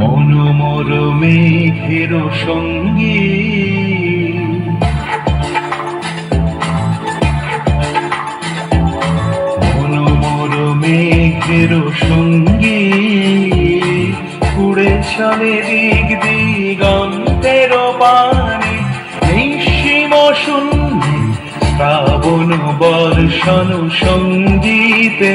মনোমর মেঘের সঙ্গী। মনোমর মেঘের সঙ্গী। উড়ে চলে দিক দিগন্তের পানি নিঃসীম শূন্যে শ্রাবণ বর্ষণ সঙ্গীতে।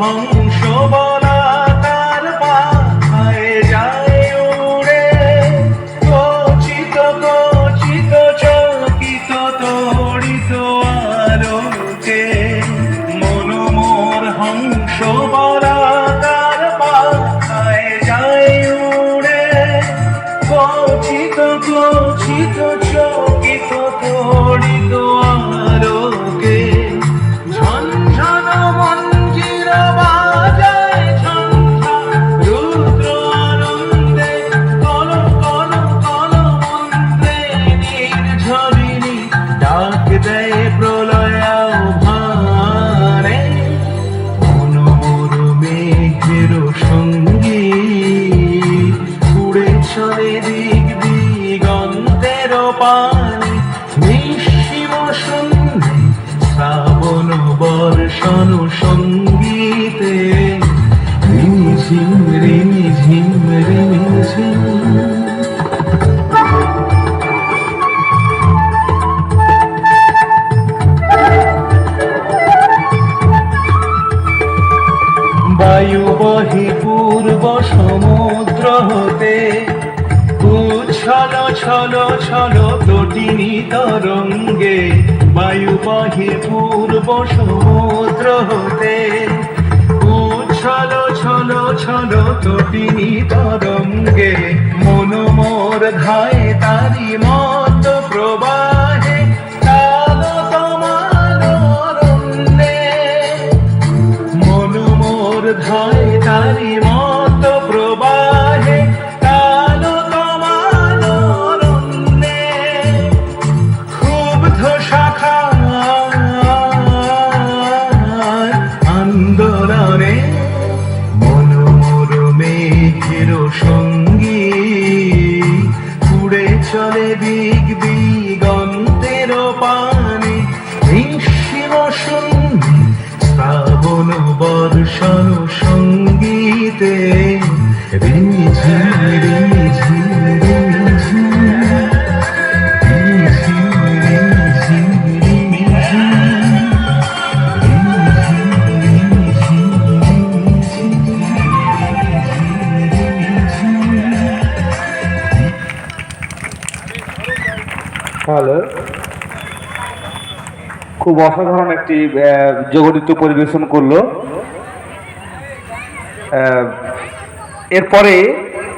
বলা তার পায়ে যায় উড়ে। কচিত কচিত, চকিত, তড়িত আলোকে মনোমোর হংস বলা তার পায়ে যায় উড়ে। কচিত কচিত, চকিত, তড়িত চলে দিক দিগন্তের পানে, নিঃসীম শূন্যে শ্রাবণ বর্ষণ সঙ্গীতে। রিমিঝিম রিমিঝিম রিমিঝিম। বায়ু বহি পূর্ব সমুদ্র হতে উচ্ছল ছল ছল তটিনী তরঙ্গে, বায়ু বহি পূর্ব সমুদ্র হতে। উচ্ছল ছল ছল তটিনী তরঙ্গে মনোমোর ধায় তারি মত প্রবাহে মনোমোর ধায় দিক দিগন্তের পানে হিংসিম শুনি শ্রাবণ বর্ষণ সঙ্গীতে রিঝি রিমিঝিম হ্যালো খুব অসাধারণ একটি আহ, জগন্নিত্য পরিবেশন করল। এরপরে